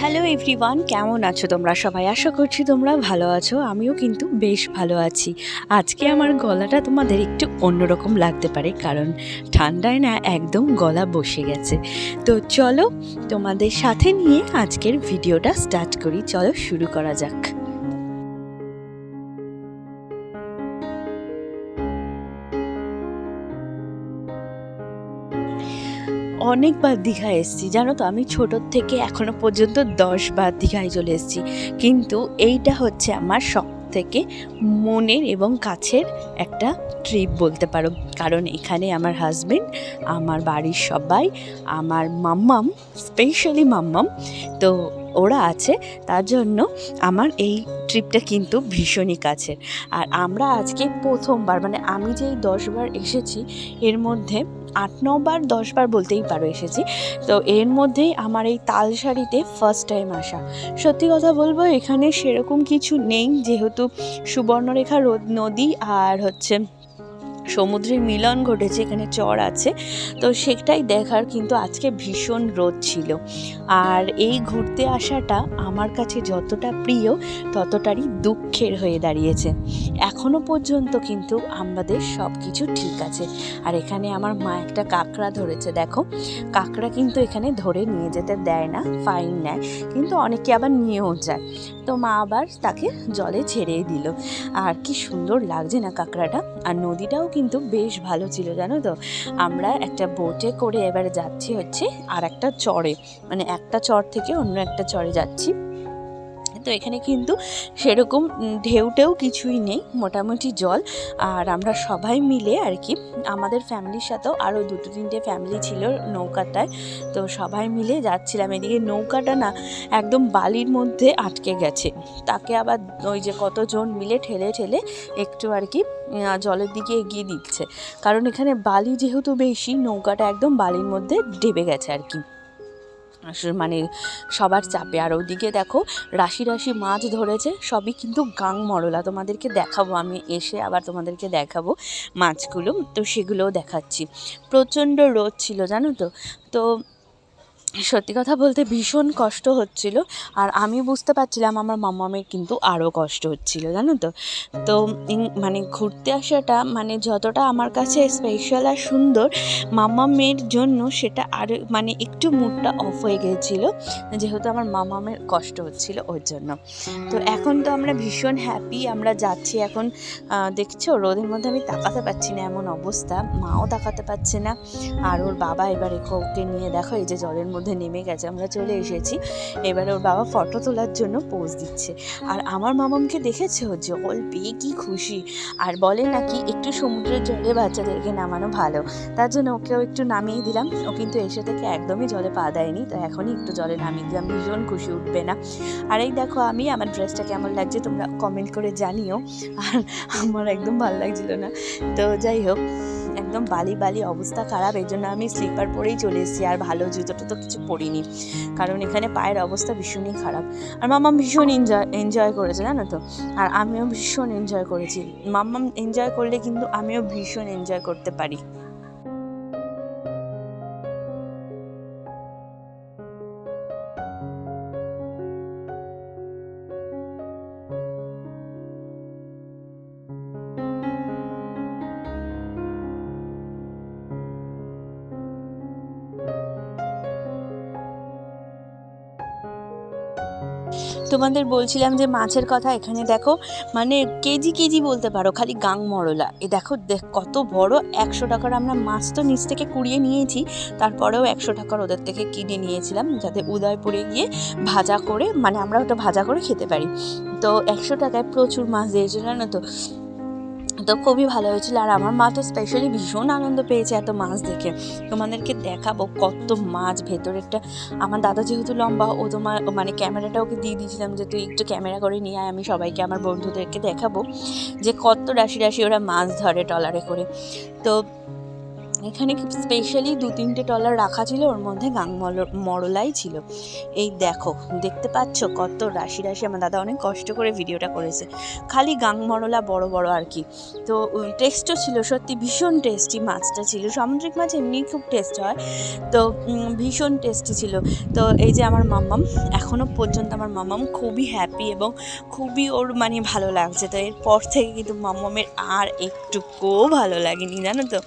Hello everyone কেমন আছো তোমরা সবাই? আশা করছি তোমরা ভালো আছো। আমিও কিন্তু বেশ ভালো আছি। আজকে আমার গলাটা তোমাদের একটু অন্যরকম লাগতে পারে, কারণ ঠান্ডায় না একদম গলা বসে গেছে। তো চলো তোমাদের সাথে নিয়ে আজকের ভিডিওটা স্টার্ট করি। চলো শুরু করা যাক। অনেকবার দীঘায় এসেছি, জানো তো? আমি ছোটোর থেকে এখনও পর্যন্ত দশবার দীঘায় চলে এসেছি। কিন্তু এইটা হচ্ছে আমার সব থেকে মনের এবং কাছের একটা ট্রিপ বলতে পারো। কারণ এখানে আমার হাজব্যান্ড আমার বাড়ির সবাই, আমার মাম্মাম স্পেশালি মাম্মাম, তো ওরা আছে, তার জন্য আমার এই ট্রিপটা কিন্তু ভীষণই কাছের। আর আমরা আজকে প্রথমবার মানে আমি যেই দশবার এসেছি, এর মধ্যে আট, নবার, দশবার বলতেই পারো এসেছি। তো এর মধ্যেই আমার এই তালসারিতে ফার্স্ট টাইম আসা। সত্যি কথা বলব, এখানে সেরকম কিছু নেই, যেহেতু সুবর্ণরেখা নদী আর হচ্ছে সমুদ্রের মিলন ঘটেছে, এখানে চর আছে। তো সেটাই দেখার কিন্তু আজকে ভীষণ রোদ ছিল। আর এই ঘুরতে আসাটা আমার কাছে যতটা প্রিয়, ততটারই দুঃখের হয়ে দাঁড়িয়েছে। এখনও পর্যন্ত কিন্তু আমাদের সব কিছু ঠিক আছে। আর এখানে আমার মা একটা কাঁকড়া ধরেছে, দেখো। কাঁকড়া কিন্তু এখানে ধরে নিয়ে যেতে দেয় না ফাইন নেয়, কিন্তু অনেকে আবার নিয়েও যায়। তো মা আবার তাকে জলে ছেড়েই দিল। আর কি সুন্দর লাগছে না কাঁকড়াটা। আর নদীটাও কিন্তু বেশ ভালো ছিল, জানো তো? আমরা একটা বোটে করে এবারে যাচ্ছি হচ্ছে আর একটা চরে। মানে একটা চর থেকে অন্য একটা চরে যাচ্ছি। তো এখানে কিন্তু সেরকম ঢেউটেও কিছুই নেই, মোটামুটি জল। আর আমরা সবাই মিলে আর কি, আমাদের ফ্যামিলির সাথেও আরও দুটো তিনটে ফ্যামিলি ছিল নৌকাটায়, তো সবাই মিলে যাচ্ছিলাম। এদিকে নৌকাটা না একদম বালির মধ্যে আটকে গেছে। তাকে আবার ওই যে কতজন মিলে ঠেলে ঠেলে একটু আর কি জলের দিকে এগিয়ে দিচ্ছে। কারণ এখানে বালি যেহেতু বেশি, নৌকাটা একদম বালির মধ্যে ডেবে গেছে আর কি। মানে সবার চাপে। আর ওদিকে দেখো, রাশি রাশি মাছ ধরেছে, সবই কিন্তু গাং মরলা। তোমাদেরকে দেখাবো, আমি এসে আবার তোমাদেরকে দেখাবো মাছগুলো। তো সেগুলোও দেখাচ্ছি। প্রচণ্ড রোদ ছিল, জানো তো? তো সত্যি কথা বলতে ভীষণ কষ্ট হচ্ছিল। আর আমি বুঝতে পারছিলাম আমার মামামের কিন্তু আরও কষ্ট হচ্ছিল, জানো তো? তো মানে ঘুরতে আসাটা মানে যতটা আমার কাছে স্পেশাল আর সুন্দর, মামামের জন্য সেটা আরও মানে একটু মুডটা অফ হয়ে গিয়েছিল যেহেতু আমার মামামের কষ্ট হচ্ছিল ওর জন্য। তো এখন তো আমরা ভীষণ হ্যাপি আমরা যাচ্ছি এখন দেখছ? রোদের মধ্যে আমি তাকাতে পারছি না এমন অবস্থা, মাও তাকাতে পারছে না। আর ওর বাবা এবার ওকে নিয়ে দেখো, এই যে জলের মধ্যে নেমে গেছে, আমরা চলে এসেছি। এবারে ওর বাবা ফটো তোলার জন্য পোজ দিচ্ছে। আর আমার মামামকে দেখেছ? জল পেয়ে কি খুশি। আর বলে নাকি একটু সমুদ্রের জলে বাচ্চাদেরকে নামানো ভালো। তার জন্য ওকেও একটু নামিয়ে দিলাম। ও কিন্তু এসে থেকে একদমই জলে পা দেয়নি। তো এখনই একটু জলে নামিয়ে দিলাম। ভীষণ খুশি উঠবে না। আর এই দেখো আমি, আমার ড্রেসটা কেমন লাগছে তোমরা কমেন্ট করে জানিও। আর আমার একদম ভালো লাগছিল না। তো যাই হোক। একদম বালি বালি অবস্থা খারাপ এই জন্য আমি স্লিপার পরেই চলে এসেছি আর ভালো জুতোটা তো কিছু পরিনি। কারণ এখানে পায়ের অবস্থা ভীষণই খারাপ। আর মাম্মাম ভীষণ এনজয় এনজয় করেছে, জানো তো? আর আমিও ভীষণ এনজয় করেছি। মাম্মাম এনজয় করলে কিন্তু আমিও ভীষণ এনজয় করতে পারি। তোমাদের বলছিলাম যে মাছের কথা এখানে দেখো মানে কেজি কেজি বলতে পারো, খালি গাং মরলা। এ দেখো, দেখ কত বড়, একশো টাকার আমরা মাছ তো নিচ থেকে কুড়িয়ে নিয়েছি, তারপরেও একশো টাকার ওদের থেকে কিনে নিয়েছিলাম, যাতে উদয়পুরে গিয়ে ভাজা করে মানে আমরা ওটা ভাজা করে খেতে পারি। তো একশো টাকায় প্রচুর মাছ দিয়েছে, জানো তো? তো খুবই ভালো হয়েছিল। আর আমার মা তো স্পেশালি ভীষণ আনন্দ পেয়েছে এত মাছ দেখে। তোমাদেরকে দেখাবো কত মাছ ভেতরেরটা আমার দাদা যেহেতু লম্বা, ও তোমার মানে ক্যামেরাটা ওকে দিয়ে দিয়েছিলাম যে তুই একটু ক্যামেরা করে নিয়ে আয়, আমি সবাইকে, আমার বন্ধুদেরকে দেখাবো যে কত রাশি রাশি ওরা মাছ ধরে টলারে করে। তো এখানে খুব স্পেশালি দু তিনটে টলার রাখা ছিল, ওর মধ্যে গাং মরলাই ছিল। এই দেখো, দেখতে পাচ্ছ কত রাশি রাশি, আমার দাদা অনেক কষ্ট করে ভিডিওটা করেছে। খালি গাং মরলা বড় বড় আর কি। তো টেস্টও ছিল সত্যি, ভীষণ টেস্টি মাছটা ছিল। সামুদ্রিক মাছ এমনি খুব টেস্ট হয়। তো ভীষণ টেস্টি ছিল। তো এই যে আমার মাম্মাম এখনও পর্যন্ত আমার মাম্মাম খুবই হ্যাপি এবং খুবই ওর মানে ভালো লাগছে। তো এরপর থেকে কিন্তু মাম্মামের আর একটুকুও ভালো লাগেনি, জানো তো?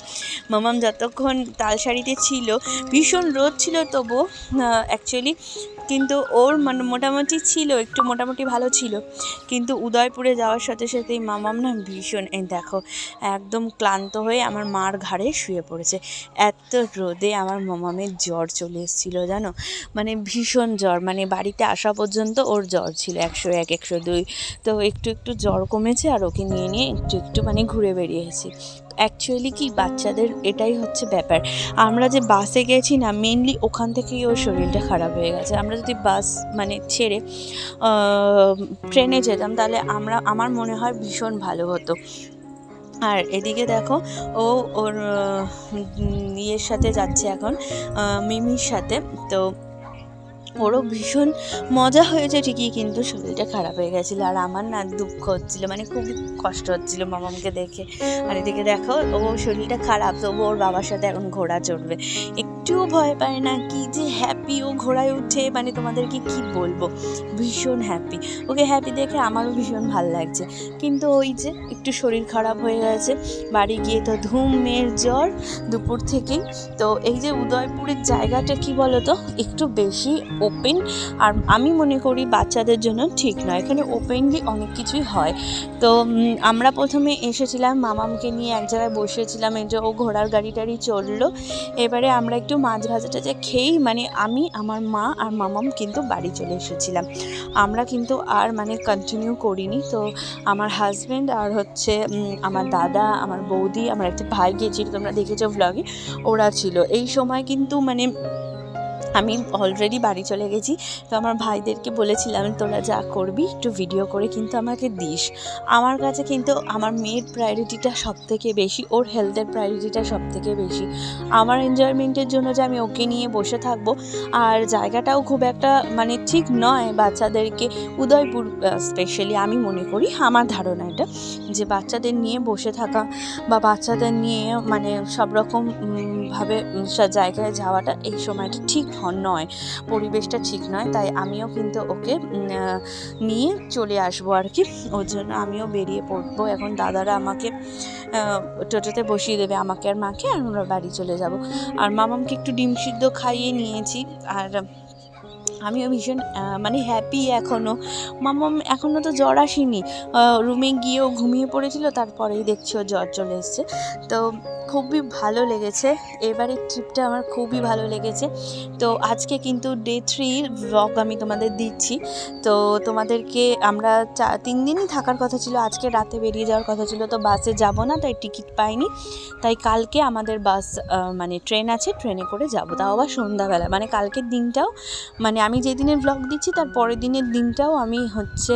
মামাম যতক্ষণ তালসারিতে ছিল, ভীষণ রোদ ছিল তবু অ্যাকচুয়ালি কিন্তু ওর মানে মোটামুটি ছিল, একটু মোটামুটি ভালো ছিল। কিন্তু উদয়পুরে যাওয়ার সাথে সাথেই মামাম না ভীষণ, এই দেখো, একদম ক্লান্ত হয়ে আমার মার ঘাড়ে শুয়ে পড়েছে। এত রোদে আমার মামামের জ্বর চলে এসেছিল, জানো? মানে ভীষণ জ্বর মানে বাড়িতে আসা পর্যন্ত ওর জ্বর ছিল, একশো এক, একশো দুই। তো একটু একটু জ্বর কমেছে আর ওকে নিয়ে নিয়ে একটু একটু মানে ঘুরে বেরিয়েছি। অ্যাকচুয়ালি কি বাচ্চাদের এটাই হচ্ছে ব্যাপার। আমরা যে বাসে গেছি না মেনলি ওখান থেকেই ওর শরীরটা খারাপ হয়ে গেছে। আমরা যদি বাস মানে ছেড়ে ট্রেনে যেতাম, তাহলে আমরা, আমার মনে হয় ভীষণ ভালো হতো। আর এদিকে দেখো, ও ওর ইয়ের সাথে যাচ্ছে এখন মিমির সাথে। তো ওরও ভীষণ মজা হয়েছে ঠিকই, কিন্তু শরীরটা খারাপ হয়ে গেছিল। আর আমার না দুঃখ হচ্ছিল মানে খুব কষ্ট হচ্ছিল মামামকে দেখে। আর এদিকে দেখো, ও শরীরটা খারাপ তবু ওর বাবার সাথে এখন ঘোড়া চড়বে। একটুও ভয় পায় না কি যে হ্যাপি ও ঘোড়ায় উঠে মানে তোমাদেরকে কি বলব? ভীষণ হ্যাপি ওকে হ্যাপি দেখে আমারও ভীষণ ভালো লাগছে। কিন্তু ওই যে একটু শরীর খারাপ হয়ে গেছে, বাড়ি গিয়ে তো ধুমের জ্বর দুপুর থেকেই। তো এই যে উদয়পুরের জায়গাটা কি বলো তো একটু বেশি ওপেন আর আমি মনে করি বাচ্চাদের জন্য ঠিক নয়। এখানে ওপেনলি অনেক কিছুই হয়। তো আমরা প্রথমে এসেছিলাম, মামামকে নিয়ে এক জায়গায় বসেছিলাম। এই যে ও ঘোড়ার গাড়ি টাড়ি চলল। এবারে আমরা একটু মাছ ভাজাটা যে খেয়েই মানে আমি, আমার মা আর মামাম কিন্তু বাড়ি চলে এসেছিলাম। আমরা কিন্তু আর মানে কন্টিনিউ করিনি। তো আমার হাজব্যান্ড আর হচ্ছে আমার দাদা, আমার বৌদি, আমার একটা ভাই গিয়েছিল, তোমরা দেখেছ ভ্লগে ওরা ছিল। এই সময় কিন্তু মানে আমি অলরেডি বাড়ি চলে গেছি, তো আমার ভাইদেরকে বলেছিলাম, তোরা যা করবি, একটু ভিডিও করে কিন্তু আমাকে দিস। আমার কাছে কিন্তু আমার মেয়ের প্রায়োরিটিটা সব থেকে বেশি, ওর হেলথের প্রায়োরিটিটা সব থেকে বেশি। আমার এনজয়মেন্টের জন্য যে আমি ওকে নিয়ে বসে থাকব, আর জায়গাটাও খুব একটা মানে ঠিক নয় বাচ্চাদেরকে, উদয়পুর স্পেশালি আমি মনে করি, আমার ধারণা এটা, যে বাচ্চাদের নিয়ে বসে থাকা বা বাচ্চাদের নিয়ে মানে সব রকম উম, ভাবে উম, সব জায়গায় যাওয়াটা এই সময়টা ঠিক নয়। পরিবেশটা ঠিক নয় তাই আমিও কিন্তু ওকে নিয়ে চলে আসব আর কি ওর জন্য আমিও বেরিয়ে পড়ব। এখন দাদারা আমাকে টোটোতে বসিয়ে দেবে আমাকে আর মাকে আর আমরা বাড়ি চলে যাব। আর মামামকে একটু ডিম সিদ্ধ খাইয়ে নিয়েছি। আর আমিও ভীষণ মানে হ্যাপি এখনও মামাম এখনও তো জ্বর আসেনি। রুমে গিয়েও ঘুমিয়ে পড়েছিল, তারপরেই দেখছি ও জ্বর চলে এসছে। তো খুবই ভালো লেগেছে। এবারের ট্রিপটা আমার খুবই ভালো লেগেছে। তো আজকে কিন্তু ডে থ্রির ব্লগ আমি তোমাদের দিচ্ছি। তো তোমাদেরকে আমরা চা, তিন দিনই থাকার কথা ছিল, আজকে রাতে বেরিয়ে যাওয়ার কথা ছিল, তো বাসে যাব না, তাই টিকিট পাইনি। তাই কালকে আমাদের বাস মানে ট্রেন আছে ট্রেনে করে যাব। তাও আবার সন্ধ্যাবেলা মানে কালকের দিনটাও মানে আমি যেদিনের ব্লগ দিচ্ছি, তার পরের দিনের দিনটাও আমি হচ্ছে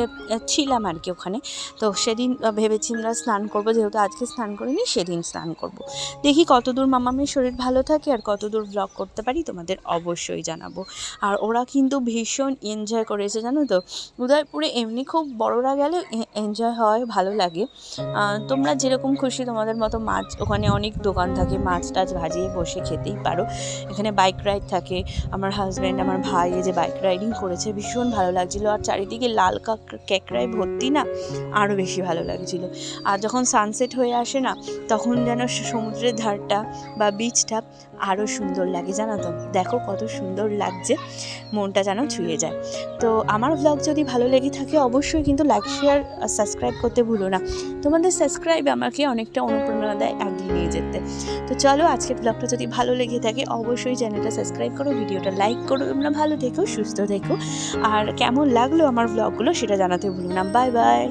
ছিলাম আর কি ওখানে। তো সেদিন ভেবেছি আমরা স্নান করব, যেহেতু আজকে স্নান করিনি, সেদিন স্নান করব। দেখি কতদূর মামামের শরীর ভালো থাকে আর কতদূর ব্লগ করতে পারি, তোমাদের অবশ্যই জানাব। আর ওরা কিন্তু ভীষণ এনজয় করেছে, জানো তো? উদয়পুরে এমনি খুব বড়রা গেলে এনজয় হয়, ভালো লাগে। তোমরা যেরকম খুশি তোমাদের মতো মাছ, ওখানে অনেক দোকান থাকে, মাছ টাছ ভাজিয়ে বসে খেতেই পারো। এখানে বাইক রাইড থাকে, আমার হাজব্যান্ড আমার ভাই যে বাইক রাইডিং করেছে, ভীষণ ভালো লাগছিল। আর চারিদিকে লাল কাক ক্যাকড়ায় ভর্তি না আরও বেশি ভালো লাগছিল। আর যখন সানসেট হয়ে আসে না, তখন যেন সমুদ্রের ধারটা বা বিচটা আরও সুন্দর লাগে, জানো তো? দেখো কত সুন্দর লাগছে, মনটা যেন ছুঁয়ে যায়। তো আমার ব্লগ যদি ভালো লেগে থাকে, অবশ্যই কিন্তু লাইক শেয়ার সাবস্ক্রাইব করতে ভুলো না। তোমাদের সাবস্ক্রাইব আমাকে অনেকটা অনুপ্রেরণা দেয় এগিয়ে নিয়ে যেতে। তো চলো আজকের ব্লগটা যদি ভালো লেগে থাকে, অবশ্যই চ্যানেলটা সাবস্ক্রাইব করো, ভিডিওটা লাইক করো, তোমরা ভালো থেকো সুস্থ থেকো আর কেমন লাগল আমার ব্লগগুলো সেটা জানাতে ভুলো না। Bye bye